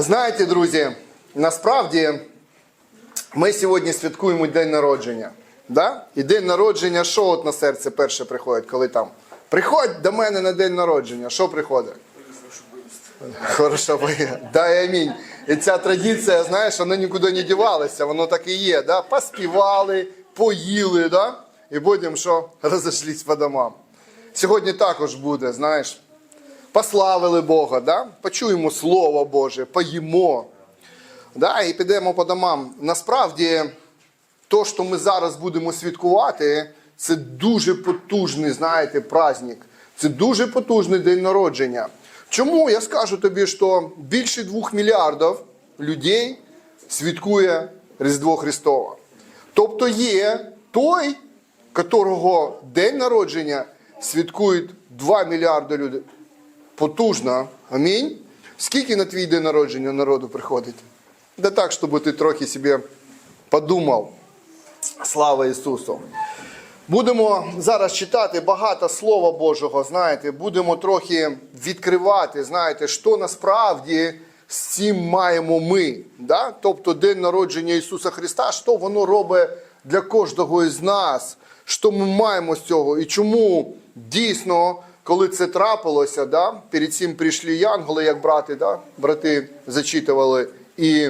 Знаєте, друзі, насправді ми сьогодні святкуємо день народження. Да? І день народження, що от на серце перше приходить, коли там? Приходь до мене на день народження. Що приходить? Хорошо, ви- дай амінь. І ця традиція, знаєш, вона нікуди не дівалася, воно так і є. Да? Поспівали, поїли, да? і потім що? Розійшлись по домам. Сьогодні також буде, знаєш, пославили Бога, да? почуємо Слово Боже, поїмо. Да? І підемо по домам. Насправді, то, що ми зараз будемо святкувати, це дуже потужний, знаєте, праздник. Це дуже потужний день народження. Чому я скажу тобі, що більше двох мільярдів людей святкує Різдво Христове. Тобто є той, котрого день народження святкують 2 мільярди людей. Потужно. Амінь. Скільки на твій день народження народу приходить? Да так, щоб ти трохи собі подумав. Слава Ісусу! Будемо зараз читати багато Слова Божого, знаєте, будемо трохи відкривати, знаєте, що насправді з цим маємо ми. Да? Тобто День народження Ісуса Христа, що воно робить для кожного із нас, що ми маємо з цього, і чому дійсно, коли це трапилося, да? перед цим прийшли янголи, як брати, да? брати зачитували, і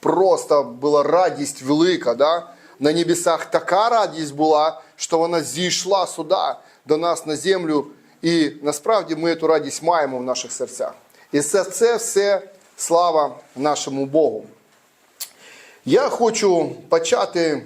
просто була радість велика. Да? На небесах така радість була, що вона зійшла сюди, до нас на землю. І насправді ми цю радість маємо в наших серцях. І це, це все слава нашому Богу. Я хочу почати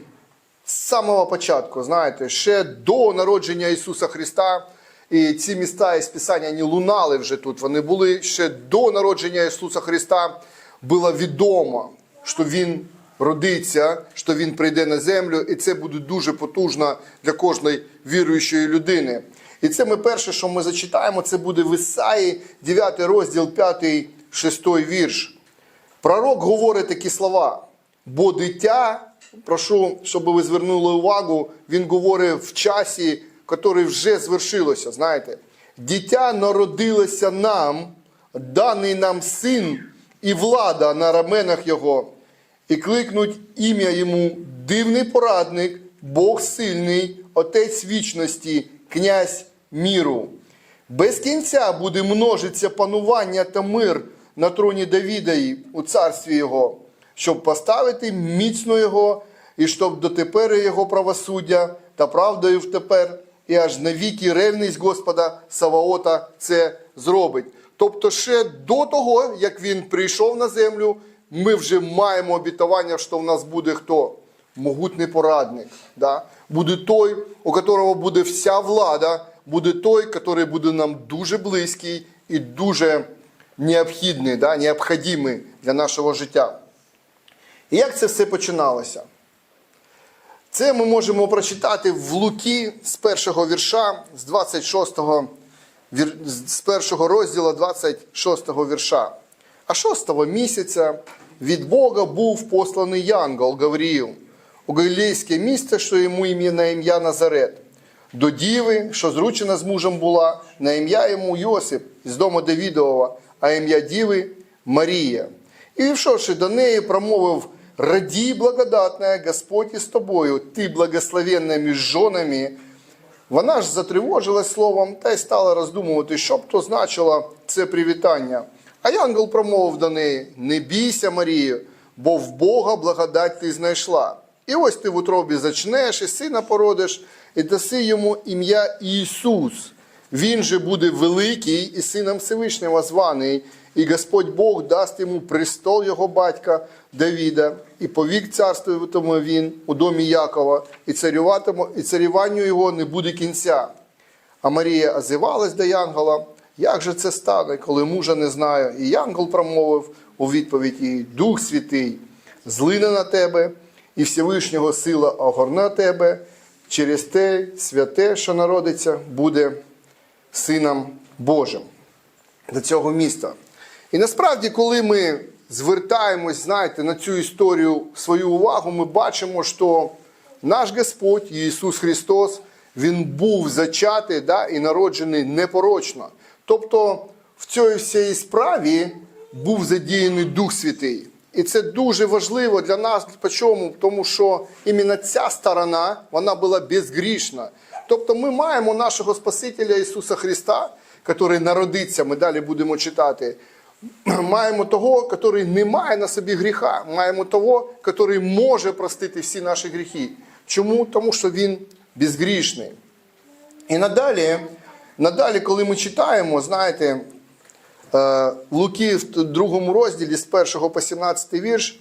з самого початку, знаєте, ще до народження Ісуса Христа. І ці міста із Писання не лунали вже тут. Вони були ще до народження Ісуса Христа. Було відомо, що Він родиться, що Він прийде на землю, і це буде дуже потужно для кожної віруючої людини. І це ми перше, що ми зачитаємо, це буде в Ісаї, 9 розділ, 5, 6 вірш. Пророк говорить такі слова. Бо дитя, прошу, щоб ви звернули увагу, він говорить в часі, який вже звершилося. Знаєте, дитя народилося нам, даний нам син і влада на раменах його, і кликнуть ім'я йому дивний порадник, Бог сильний, Отець вічності, князь міру. Без кінця буде множиться панування та мир на троні Давідаї у царстві Його, щоб поставити міцно Його, і щоб дотепер Його правосуддя та правдою втепер, і аж навіки ревність Господа Саваота це зробить. Тобто, ще до того, як він прийшов на землю, ми вже маємо обітування, що в нас буде хто? Могутний порадник. Да? Буде той, у которого буде вся влада, буде той, який буде нам дуже близький і дуже необхідний, да? необхідний для нашого життя. І як це все починалося? Це ми можемо прочитати в Луки з першого вірша, з 26-го, з першого розділу 26-го вірша. А шостого місяця від Бога був посланий Янгол Гавріїл у галілейське місто, що йому ім'я на ім'я Назарет, до діви, що зручена з мужем була, на ім'я йому Йосип з дому Давідового, а ім'я діви Марія. І війшовши до неї, промовив Раді благодатная, Господь із тобою, ти благословенна між жонами. Вона ж затривожилась словом та й стала роздумувати, що б то значило це привітання. А янгол промовив до неї: Не бійся, Марію, бо в Бога благодать ти знайшла. І ось ти в утробі зачнеш, і сина породиш, і даси йому ім'я Ісус. Він же буде великий і сином Всевишнього званий, і Господь Бог дасть йому престол його батька Давіда, і повік царствуватиме він у домі Якова, і царюватиме, і царюванню його не буде кінця. А Марія озивалась до Янгола, як же це стане, коли мужа не знаю? І Янгол промовив у відповідь їй, Дух Святий, злине на тебе, і Всевишнього сила огорне тебе, через те святе, що народиться, буде Сином Божим до цього міста. І насправді, коли ми звертаємось, знаєте, на цю історію свою увагу, ми бачимо, що наш Господь Ісус Христос, Він був зачатий да, і народжений непорочно. Тобто в цій всій справі був задіяний Дух Святий. І це дуже важливо для нас. Чому? Тому що іменно ця сторона вона була безгрішна. Тобто ми маємо нашого Спасителя Ісуса Христа, який народиться, ми далі будемо читати. Маємо того, який не має на собі гріха. Маємо того, який може простити всі наші гріхи. Чому? Тому що він безгрішний. І надалі, надалі, коли ми читаємо, знаєте, е, Луки в другому розділі з 1 по 17 вірш,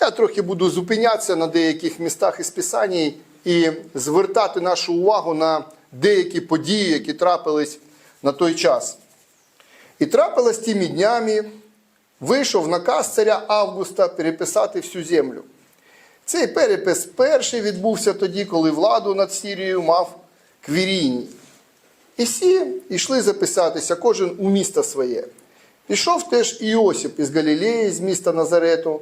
я трохи буду зупинятися на деяких містах із Писаній і звертати нашу увагу на деякі події, які трапились на той час. І трапилось тими днями, вийшов наказ царя Августа переписати всю землю. Цей перепис перший відбувся тоді, коли владу над Сірією мав Квіріній. І всі йшли записатися, кожен у місто своє. Пішов теж Іосип із Галілеї, з міста Назарету,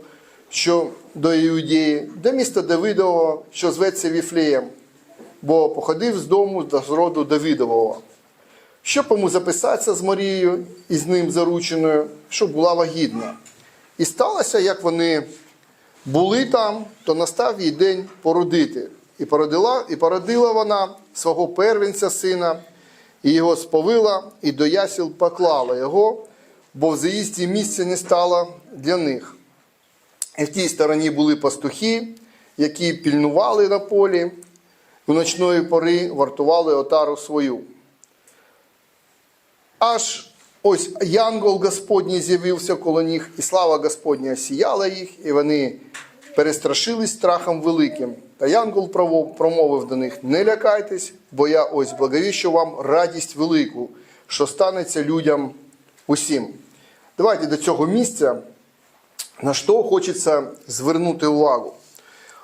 що до Іудеї, до міста Давидового, що зветься Віфлеєм, бо походив з дому до роду Давидового. Щоб йому записатися з Марією і з ним зарученою, щоб була вагітна. І сталося, як вони були там, то настав їй день породити. І породила, і породила вона свого первенця сина, і його сповила, і до ясіл поклала його, бо в заїзді місця не стало для них. І в тій стороні були пастухи, які пільнували на полі, у ночної пори вартували отару свою. Аж ось янгол Господній з'явився коло них, і слава Господня сіяла їх, і вони перестрашились страхом великим. Та янгол промовив до них: Не лякайтесь, бо я ось благовіщу вам радість велику, що станеться людям усім. Давайте до цього місця, на що хочеться звернути увагу.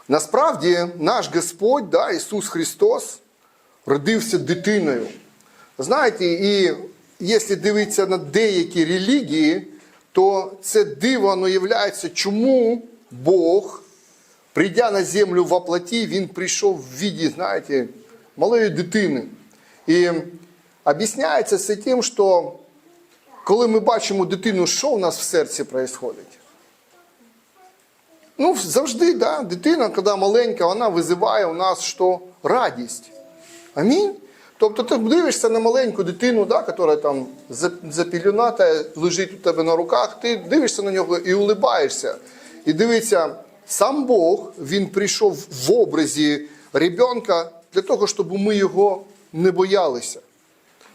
Насправді, наш Господь, да, Ісус Христос, родився дитиною. Знаєте, і якщо дивитися на деякі релігії, то це диво воно являється, чому Бог, прийдя на землю в оплоті, Він прийшов в віді, знаєте, малої дитини. І об'ясняється це тим, що коли ми бачимо дитину, що у нас в серці відбувається? Ну, завжди, да, дитина, коли маленька, вона визиває у нас що? Радість. Амінь. Тобто ти дивишся на маленьку дитину, да, яка там запілюната, лежить у тебе на руках, ти дивишся на нього і улибаєшся. І дивиться, сам Бог, він прийшов в образі ребенка для того, щоб ми його не боялися.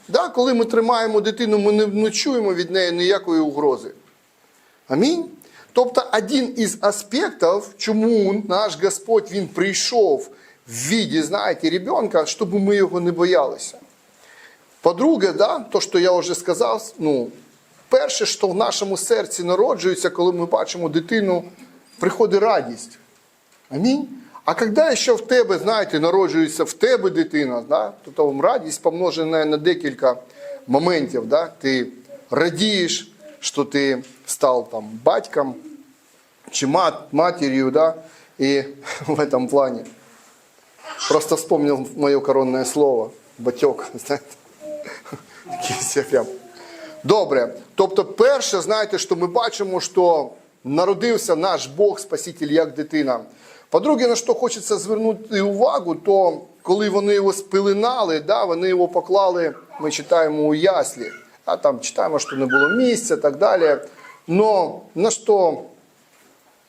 Да, коли ми тримаємо дитину, ми не, не чуємо від неї ніякої угрози. Амінь. Тобто один із аспектів, чому наш Господь він прийшов в віді, знаєте, ребенка, щоб ми його не боялися. По-друге, да, то, що я вже сказав, ну, перше, що в нашому серці народжується, коли ми бачимо дитину, приходить радість. Амінь. А коли ще в тебе, знаєте, народжується в тебе дитина, да, то там радість помножена на декілька моментів. Да? Ти радієш, що ти став там батьком чи мат, матерью, да? и в этом плане. Просто вспомнил мое коронное слово. Батьок. знаєте. Прям. Добре. Тобто, перше, знаєте, що ми бачимо, що народився наш Бог, Спаситель, як дитина. По-друге, на що хочеться звернути увагу, то коли вони його спеленали, да, вони його поклали, ми читаємо у яслі, а там читаємо, що не було місця і так далі. Но на що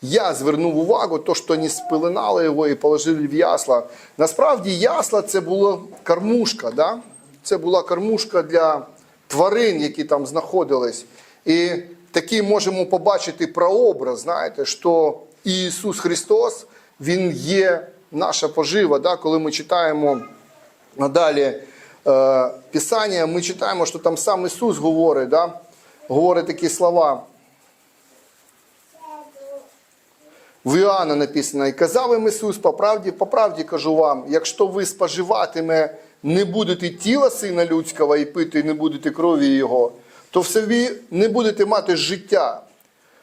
я звернув увагу, то, що вони спеленали його і положили в ясла. Насправді ясла це була кормушка, да? це була кормушка для тварин, які там знаходились. І такий можемо побачити прообраз, знаєте, що Ісус Христос, Він є наша пожива. Да? Коли ми читаємо надалі е, Писання, ми читаємо, що там сам Ісус говорить, да? говорить такі слова. В Іоанна написано, і казав їм Ісус, по правді, по правді кажу вам, якщо ви споживатиме, не будете тіла Сина Людського і пити не будете крові Його, то в собі не будете мати життя.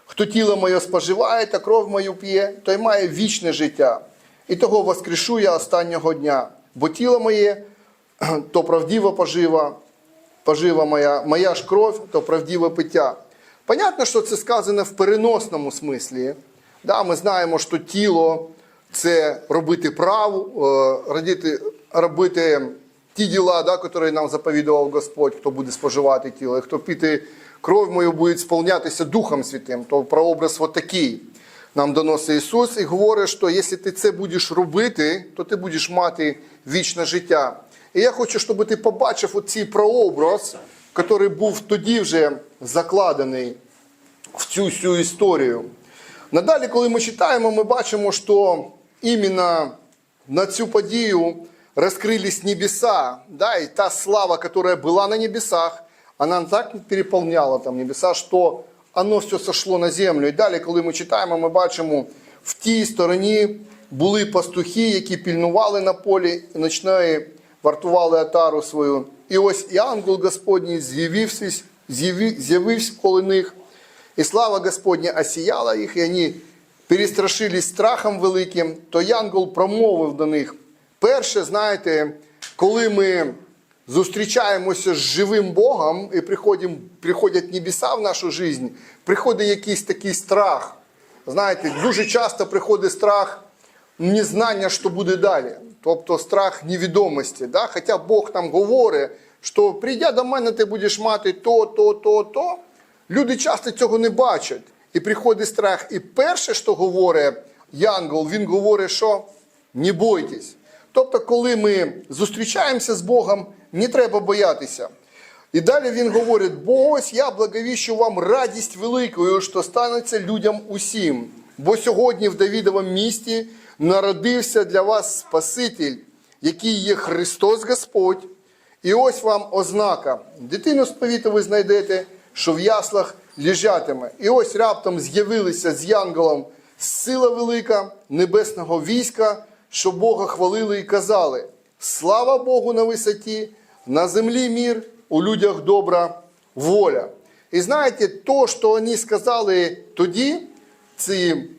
Хто тіло моє споживає та кров мою п'є, той має вічне життя. І того воскрешу я останнього дня. Бо тіло моє то правдива пожива, пожива моя, моя ж кров, то правдиве пиття. Понятно, що це сказано в переносному смислі. Да, ми знаємо, що тіло це робити праву, е, радіти, робити ті діла, да, які нам заповідував Господь, хто буде споживати тіло, і хто піти кров мою буде сповнятися Духом Святим. То прообраз от такий нам доносить Ісус і говорить, що якщо ти це будеш робити, то ти будеш мати вічне життя. І я хочу, щоб ти побачив оцей прообраз, який був тоді вже закладений в цю всю історію. Надалі, коли ми читаємо, ми бачимо, що іменно на цю подію розкрились небеса, да, і та слава, яка була на небесах, вона так переповняла там небеса, що воно все сошло на землю. І далі, коли ми читаємо, ми бачимо, в тій стороні були пастухи, які пільнували на полі ночної вартували отару свою. І ось і ангел Господній з'явився, з'явився коло них, і слава Господня осіяла їх, і вони перестрашились страхом великим, то янгол промовив до них. Перше, знаєте, коли ми зустрічаємося з живим Богом і приходять небеса в нашу життя, приходить якийсь такий страх. Знаєте, дуже часто приходить страх незнання, що буде далі. Тобто страх невідомості. Да? Хоча Бог там говорить, що прийдя до мене, ти будеш мати то, то, то, то. Люди часто цього не бачать. І приходить страх. І перше, що говорить Янгол, він говорить, що не бойтесь. Тобто, коли ми зустрічаємося з Богом, не треба боятися. І далі він говорить: бо ось я благовіщу вам радість великою, що станеться людям усім. Бо сьогодні в Давідовому місті народився для вас Спаситель, який є Христос Господь. І ось вам ознака. Дитину з повіта ви знайдете, що в яслах лежатиме. І ось раптом з'явилися з янголом сила велика небесного війська, що Бога хвалили і казали: Слава Богу на висоті, на землі мір, у людях добра воля. І знаєте, то, що вони сказали тоді, ці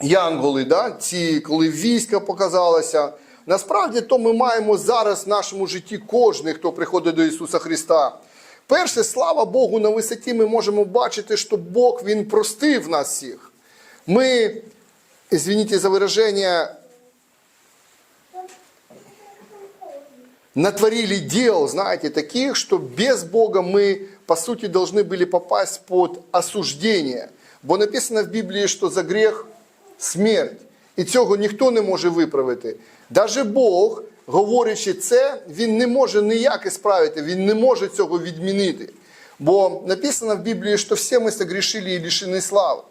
янголи, да? ці, коли війська показалося. Насправді, то ми маємо зараз в нашому житті кожен, хто приходить до Ісуса Христа. Перше, слава Богу, на висоті ми можемо бачити, що Бог Він простив нас всіх. Ми, извините за выражение, натворили дел, знаете, таких, что без Бога мы, по сути, должны были попасть под осуждение. Бо написано в Біблії, що за гріх смерть. І цього ніхто не може виправити. Даже Бог, говорячи це, він не може ніяк ісправити, він не може цього відмінити. Бо написано в Біблії, що всі ми согрешили і лишені слави,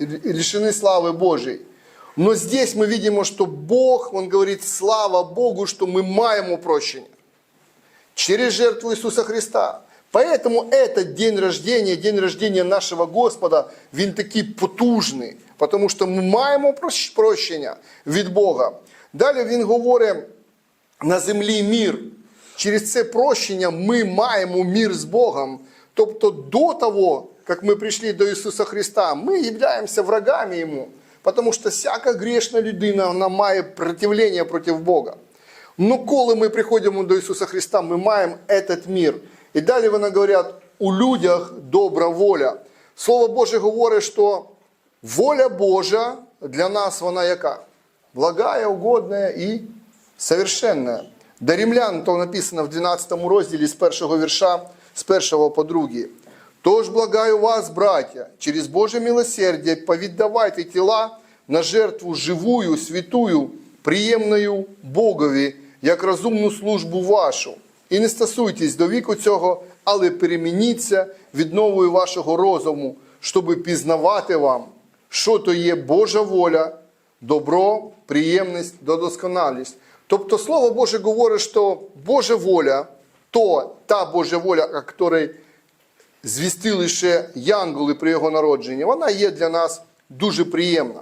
и лишены славы Божьей. Но здесь мы видим, что Бог, Он говорит, слава Богу, что мы маем прощение через жертву Иисуса Христа. Поэтому этот день рождения, день рождения нашего Господа, він такий потужний, тому що ми маємо прощ- прощення від Бога. Далі він говорить, на землі мір. Через це прощення ми маємо мір з Богом. Тобто до того, як ми прийшли до Ісуса Христа, ми являємося врагами Йому. Тому що всяка грішна людина вона має противлення проти Бога. Ну, коли ми приходимо до Ісуса Христа, ми маємо этот мір. І далі вони говорять, у людях добра воля. Слово Боже говорить, що воля Божа для нас вона яка? Благая, угодная і совершенная. До римлян то написано в 12 розділі з першого вірша, з першого по другий. Тож благаю вас, браття, через Боже милосердие повіддавайте тіла на жертву живую, святую, приємною Богові, як розумну службу вашу. І не стосуйтесь до віку цього, але перемініться відновою вашого розуму, щоби пізнавати вам, що то є Божа воля, добро, приємність, досконалість. Тобто Слово Боже говорить, що Божа воля, то та Божа воля, о якій звістили ще янголи при його народженні, вона є для нас дуже приємна.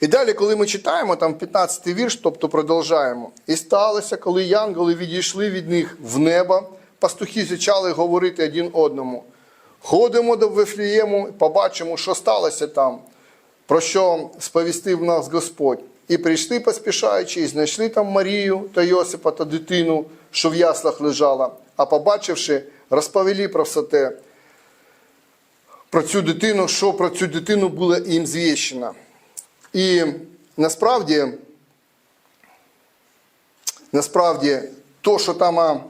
І далі, коли ми читаємо, там 15-й вірш, тобто продовжаємо. І сталося, коли янголи відійшли від них в небо, пастухи почали говорити один одному. Ходимо до Вифлієму, побачимо, що сталося там, про що сповістив нас Господь. І прийшли поспішаючи, і знайшли там Марію та Йосипа та дитину, що в яслах лежала, а побачивши, розповіли про все те. про цю дитину, що про цю дитину було їм звіщено. І насправді, насправді, то, що там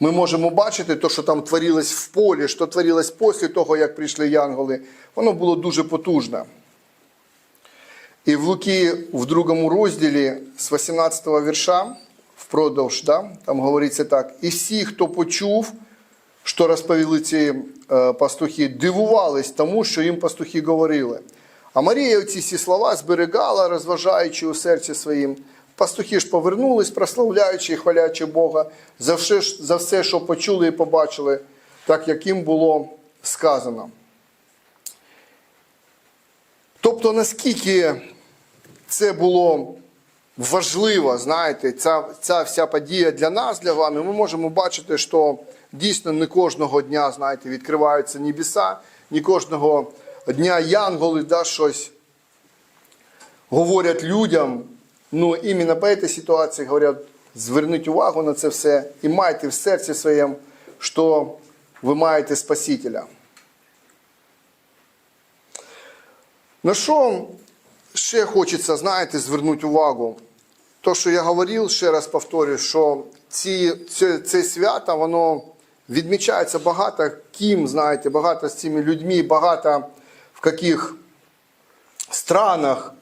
ми можемо бачити, то, що там творилось в полі, що творилось після того, як прийшли янголи, воно було дуже потужне. І в Луки в другому розділі з 18 вірша, впродовж, да, там говориться так: і всі, хто почув, що розповіли ці е, пастухи, дивувались тому, що їм пастухи говорили. А Марія ці всі слова зберігала, розважаючи у серці своїм. Пастухи ж повернулись, прославляючи і хвалячи Бога за все, за все, що почули і побачили, так як їм було сказано. Тобто, наскільки це було важливо, знаєте, ця, ця вся подія для нас, для вами, ми можемо бачити, що дійсно не кожного дня, знаєте, відкриваються небеса, не кожного дня янголи да, щось говорять людям. Ну, іменно по цій ситуації говорять, зверніть увагу на це все і майте в серці своєму, що ви маєте Спасителя. На що ще хочеться, знаєте, звернути увагу? То, що я говорив, ще раз повторюю, що ці, це, це свято, воно відмічається багато ким, знаєте, багато з цими людьми, багато в яких странах.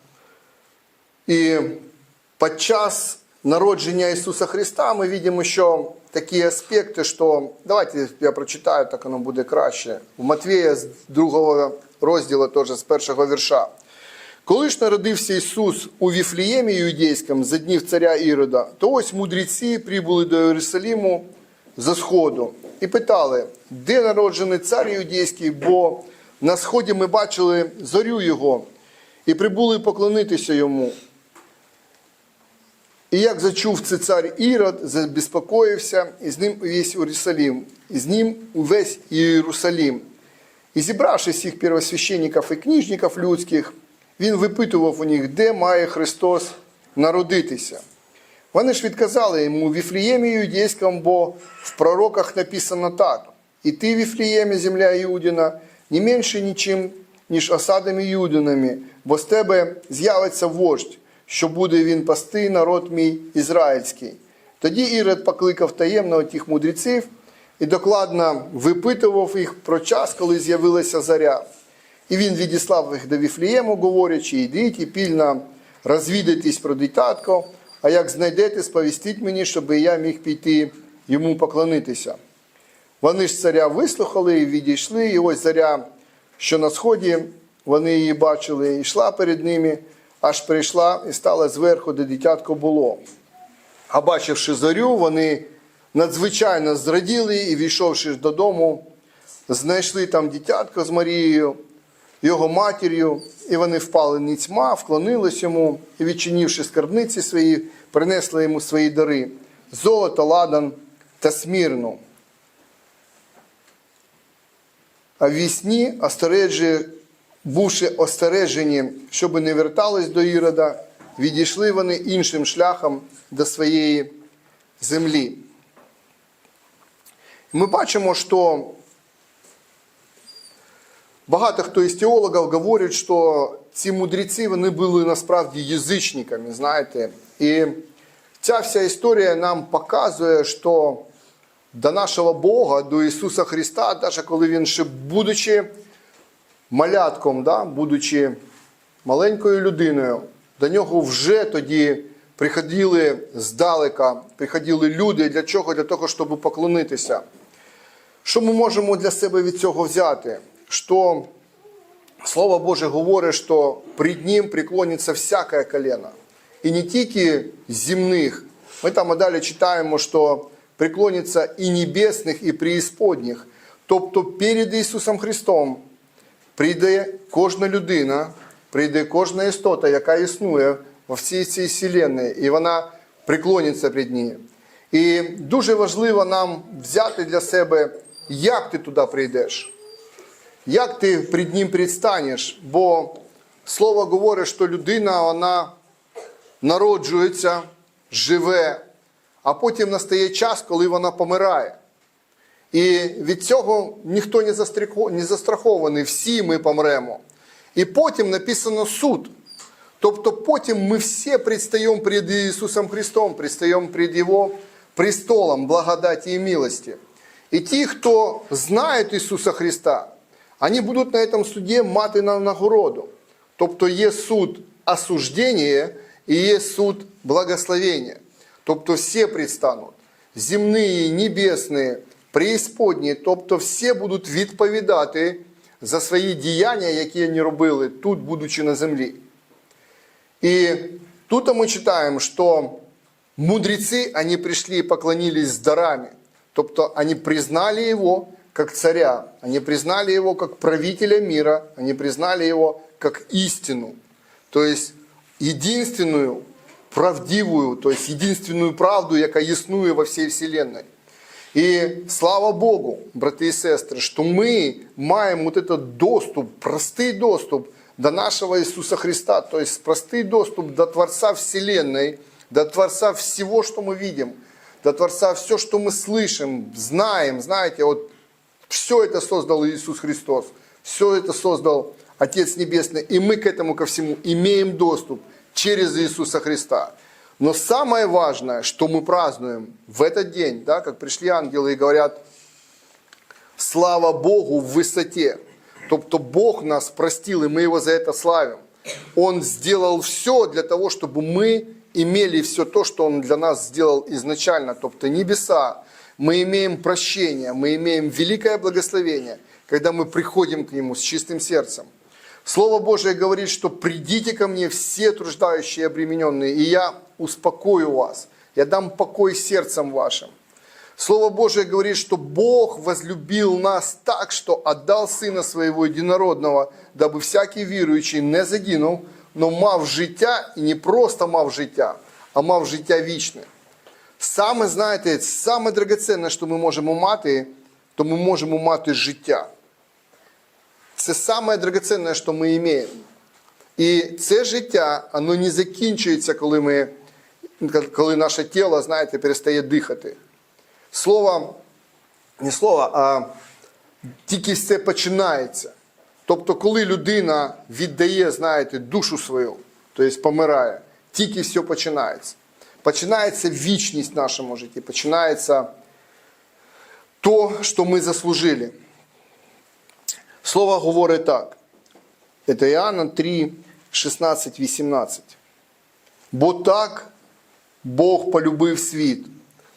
І під час народження Ісуса Христа ми бачимо, що такі аспекти, що давайте я прочитаю, так воно буде краще. В Матвія з другого розділу, теж з першого вірша. Коли ж народився Ісус у Віфліємі Юдейському за днів царя Ірода, то ось мудреці прибули до Єрусаліму за сходу і питали, де народжений цар юдейський, бо на сході ми бачили зорю його, і прибули поклонитися йому. І як зачув це цар Ірод, забезпокоївся, і з ним увесь Єрусалим, і з ним увесь Єрусалим. І зібравши всіх первосвященників і книжників людських, він випитував у них, де має Христос народитися. Вони ж відказали йому Віфліємі Юдейському, бо в пророках написано так: І ти, Віфліємі, земля Іудина, не менше нічим, ніж осадами Юдинами, бо з тебе з'явиться вождь, що буде він пасти народ мій ізраїльський. Тоді Ірод покликав таємно тих мудреців і докладно випитував їх про час, коли з'явилася заря. І він відіслав їх до Віфлієму, говорячи, йдіть і пільно розвідайтесь про дитятко, а як знайдете, сповістіть мені, щоб я міг піти йому поклонитися. Вони ж царя вислухали і відійшли, і ось заря, що на сході, вони її бачили, і йшла перед ними, аж прийшла і стала зверху, де дитятко було. А бачивши зорю, вони надзвичайно зраділи і, війшовши додому, знайшли там дитятко з Марією, його матір'ю, і вони впали ніцьма, вклонились йому і, відчинивши скарбниці свої, принесли йому свої дари золото, ладан та смірну. А в вісні, остережі, бувши остережені, щоб не вертались до Ірода, відійшли вони іншим шляхом до своєї землі. Ми бачимо, що багато хто із теологів говорять, що ці мудреці вони були насправді язичниками, знаєте. І ця вся історія нам показує, що до нашого Бога, до Ісуса Христа, навіть коли Він ще будучи малятком, да, будучи маленькою людиною, до нього вже тоді приходили здалека, приходили люди. Для чого? Для того, щоб поклонитися. Що ми можемо для себе від цього взяти? Що Слово Боже говорить, що пред Ним преклониться всяке колено. І не тільки земних. Ми там далі читаємо, що преклониться і небесних, і преісподніх. Тобто перед Ісусом Христом прийде кожна людина, прийде кожна істота, яка існує во всій цій вселенной, і вона преклониться перед Ним. І дуже важливо нам взяти для себе, як ти туди прийдеш. Як ти перед ним предстанеш? Бо слово говорить, що людина вона народжується, живе, а потім настає час, коли вона помирає. І від цього ніхто не застрахований, всі ми помремо. І потім написано суд. Тобто потім ми всі предстаємо перед Ісусом Христом, предстаємо перед Його престолом благодаті і милості. І ті, хто знають Ісуса Христа, вони будуть на цьому суді мати на нагороду. Тобто є суд осуждення і є суд благословення. Тобто всі предстануть. Земні, небесні, преісподні, тобто всі будуть відповідати за свої діяння, які вони робили тут, будучи на землі. И тут мы читаем, что мудрецы, они пришли и поклонились с дарами. Тобто они признали его как царя, они признали его как правителя мира, они признали его как истину. То есть единственную, правдивую, то есть единственную правду, яка існує во всій вселенной. І слава Богу, брати і сестри, що ми маємо вот этот доступ, простий доступ до нашего Иисуса Христа, то есть простый доступ до Творца Вселенной, до Творца всего, что мы видим, до Творца все, что мы слышим, знаем, знаете, вот все это создал Иисус Христос, все это создал Отец Небесный, и мы к этому ко всему имеем доступ через Иисуса Христа. Но самое важное, что мы празднуем в этот день, да, как пришли ангелы и говорят, слава Богу в высоте. Тобто Бог нас простил, и мы Его за это славим. Он сделал все для того, чтобы мы имели все то, что Он для нас сделал изначально, тобто небеса Мы имеем прощение, мы имеем великое благословение, когда мы приходим к Нему с чистым сердцем. Слово Божие говорит, что придите ко мне все труждающие и обремененные, и я успокою вас, я дам покой сердцам вашим. Слово Божие говорит, что Бог возлюбил нас так, что отдал Сына Своего Единородного, дабы всякий віруючий не загинув, но мав життя, і не просто мав життя, а мав життя вічне. Саме, знаєте, саме драгоценне, що ми можемо мати, то ми можемо мати життя. Це саме драгоценне, що ми маємо. І це життя, воно не закінчується, коли, ми, коли наше тіло, знаєте, перестає дихати. Слово, не слово, а тільки все починається. Тобто, коли людина віддає, знаєте, душу свою, тобто помирає, тільки все починається. Починається вічність в нашому житті, починається то, що ми заслужили. Слово говорить так. Це Іоанна 3, 16, 18. Бо так Бог полюбив світ,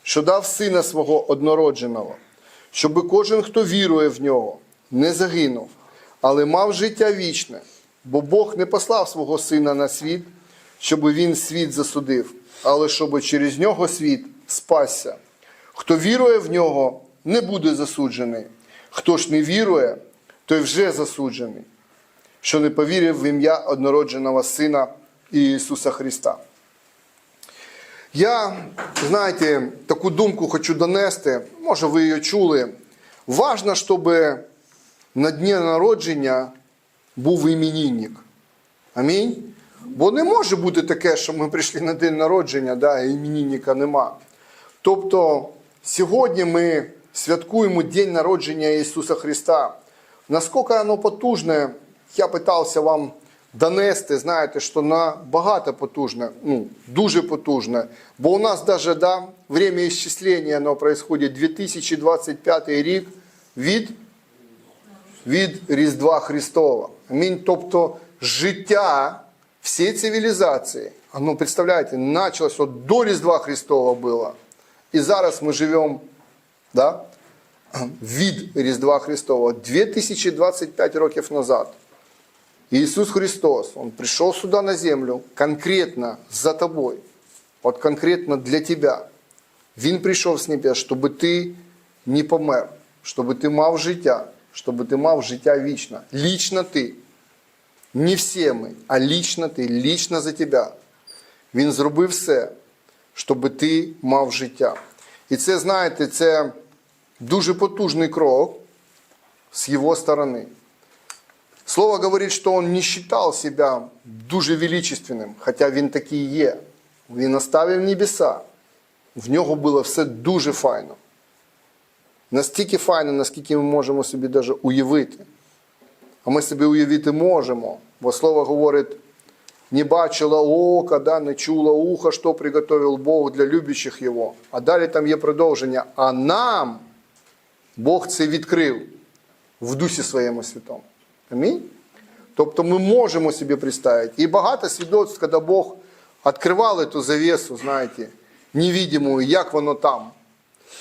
що дав Сина свого однородженого, щоби кожен, хто вірує в нього, не загинув, але мав життя вічне, бо Бог не послав свого Сина на світ, щоб він світ засудив, але щоб через нього світ спасся. Хто вірує в нього, не буде засуджений. Хто ж не вірує, той вже засуджений, що не повірив в ім'я однородженого Сина Ісуса Христа. Я, знаєте, таку думку хочу донести, може ви її чули. Важно, щоб на дні народження був іменінник. Амінь. Бо не може бути таке, що ми прийшли на день народження, да, і іменінника нема. Тобто, сьогодні ми святкуємо День народження Ісуса Христа. Наскільки воно потужне, я питався вам донести, знаєте, що набагато потужне, ну, дуже потужне. Бо у нас даже, да, время исчисления оно происходит 2025 рік від, від Різдва Христова. Амінь. Тобто життя всієї цивілізації, ну, представляєте, почалось от до Різдва Христова було. І зараз ми живемо, да, від Різдва Христового 2025 років назад. Иисус Христос, Он пришел сюда на землю конкретно за тобой, вот конкретно для тебя. Він прийшов з небес, щоб ти не помер, щоб ти мав життя, щоб ти мав життя вічне. Лічно ти. Не всі ми, а лічно ти, лічно за тебе. Він зробив все, щоб ти мав життя. І це, знаєте, це дуже потужний крок з його сторони. Слово говорить, що він не считал себя дуже величественним, хоча він такий є. Він оставив небеса. В нього було все дуже файно. настільки файно, наскільки ми можемо собі навіть уявити. А ми собі уявити можемо, бо слово говорить, не бачила ока, да, не чула ухо, що приготовив Бог для любящих Його. А далі там є продовження. А нам Бог це відкрив в Дусі Своєму Святому. Амінь? Тобто ми можемо собі представити. І багато свідоцтв, коли Бог відкривав цю завісу, знаєте, невидиму, як воно там.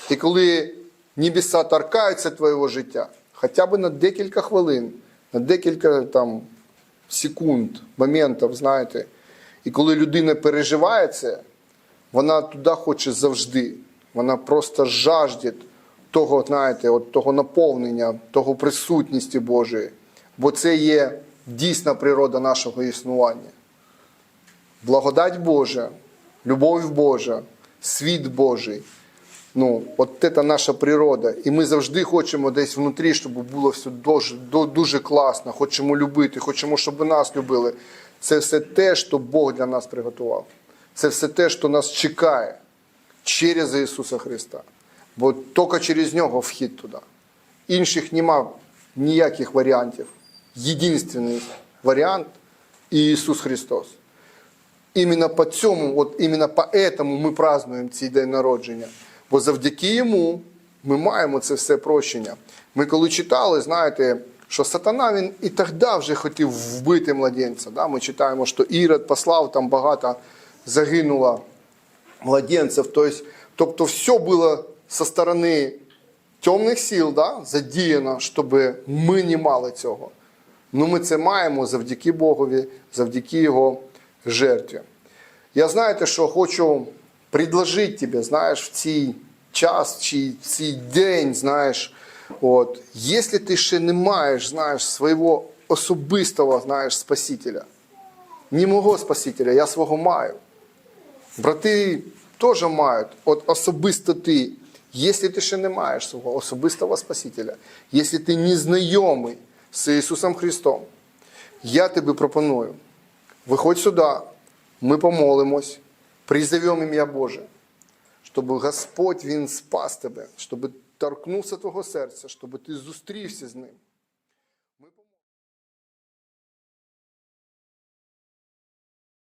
І коли небеса торкаються твого життя, хоча б на декілька хвилин, на декілька там, секунд, моментів, знаєте, і коли людина переживає це, вона туди хоче завжди. Вона просто жажде того, знаєте, от того наповнення, того присутності Божої. Бо це є дійсна природа нашого існування. Благодать Божа, любов Божа, світ Божий. Ну, от це наша природа. І ми завжди хочемо десь внутрі, щоб було все дуже, дуже класно, хочемо любити, хочемо, щоб нас любили. Це все те, що Бог для нас приготував. Це все те, що нас чекає через Ісуса Христа. Бо тільки через Нього вхід туди. Інших нема ніяких варіантів. Єдинственний варіант Ісус Христос. Іменно по цьому, от іменно по этому ми празднуємо цей день народження. Бо завдяки йому ми маємо це все прощення. Ми коли читали, знаєте, що сатана він і тоді вже хотів вбити младенця. Да? Ми читаємо, що Ірод послав, там багато загинуло младенців. Тобто, тобто все було со сторони темних сил да, задіяно, щоб ми не мали цього. Ну ми це маємо завдяки Богові, завдяки Його жертві. Я знаєте, що хочу предложити тобі, знаєш, в цей час чи в цей день, знаєш, от, якщо ти ще не маєш, знаєш, свого особистого, знаєш, Спасителя, не мого Спасителя, я свого маю. Брати теж мають, от особисто ти, якщо ти ще не маєш свого особистого Спасителя, якщо ти не знайомий з Ісусом Христом, я тобі пропоную, виходь сюди, ми помолимось, призовемо ім'я Боже, щоб Господь Він спас тебе, щоб торкнувся твого серця, щоб ти зустрівся з ним.